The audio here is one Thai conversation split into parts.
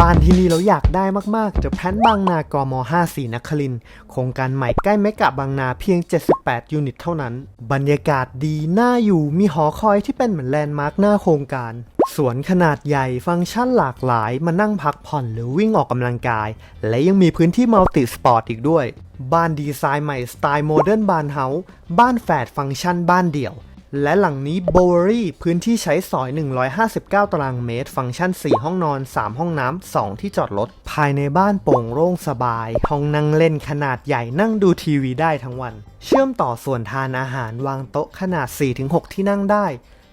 บ้านที่นี่เราอยากได้มากๆ The Plan บางนากม5สีนครินโครงการใหม่ใกล้เมกะบางนาเพียง 78 ยูนิตเท่านั้น บรรยากาศดี น่าอยู่ มีหอคอยที่เป็นเหมือนแลนด์มาร์คหน้าโครงการ สวนขนาดใหญ่ฟังก์ชันหลากหลาย มานั่งพักผ่อนหรือวิ่งออกกำลังกาย และยังมีพื้นที่มัลติสปอร์ตอีกด้วย บ้านดีไซน์ใหม่สไตล์โมเดิร์นบานเฮาส์ บ้านแฝดฟังก์ชันบ้านเดี่ยว และหลังนี้โบเวอรี่พื้นที่ใช้สอย 159 ตารางเมตร ฟังก์ชัน 4 ห้องนอน 3 ห้องน้ำ 2 ที่จอดรถ ภายในบ้านโปร่งโล่งสบาย ห้องนั่งเล่นขนาดใหญ่นั่งดูทีวีได้ทั้งวัน เชื่อมต่อส่วนทานอาหารวางโต๊ะขนาด 4-6 ที่นั่งได้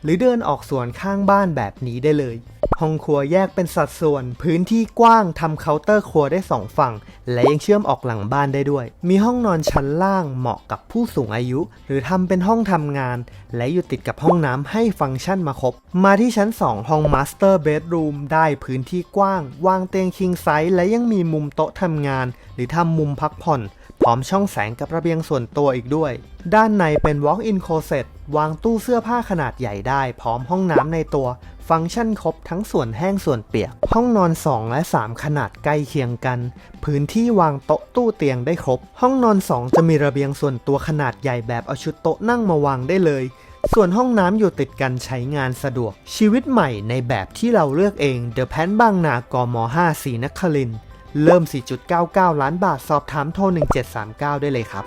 หรือเดินออกสวนข้างบ้านแบบนี้ได้เลย ห้องครัวแยกเป็นสัดส่วน พื้นที่กว้างทำเคาน์เตอร์ครัวได้สองฝั่ง และยังเชื่อมออกหลังบ้านได้ด้วย มีห้องนอนชั้นล่างเหมาะกับผู้สูงอายุ หรือทำเป็นห้องทำงาน และอยู่ติดกับห้องน้ำให้ฟังก์ชันมาครบ มาที่ชั้น 2 ห้องมาสเตอร์เบดรูมได้พื้นที่กว้าง วางเตียงคิงไซส์และยังมีมุมโต๊ะทำงาน หรือทำมุมพักผ่อน พร้อมช่องแสงกับระเบียงส่วนตัวอีกด้วย ด้านในเป็น Walk-in Closet วางตู้เสื้อผ้าขนาดใหญ่ได้ พร้อมห้องน้ำในตัว ฟังก์ชันครบทั้งส่วนแห้งส่วนเปียก ห้องนอน 2 และ 3 ขนาดใกล้เคียงกัน พื้นที่วางโต๊ะตู้เตียงได้ครบ ห้องนอน 2 จะมีระเบียงส่วนตัวขนาดใหญ่แบบเอาชุดโต๊ะนั่งมาวางได้เลยส่วนห้องน้ำอยู่ติดกันใช้งานสะดวก ชีวิตใหม่ในแบบที่เราเลือกเอง The Pan บางนากม5สีนครินทร์ เริ่ม 4.99 ล้านบาท สอบถามโทร 1739 ได้เลยครับ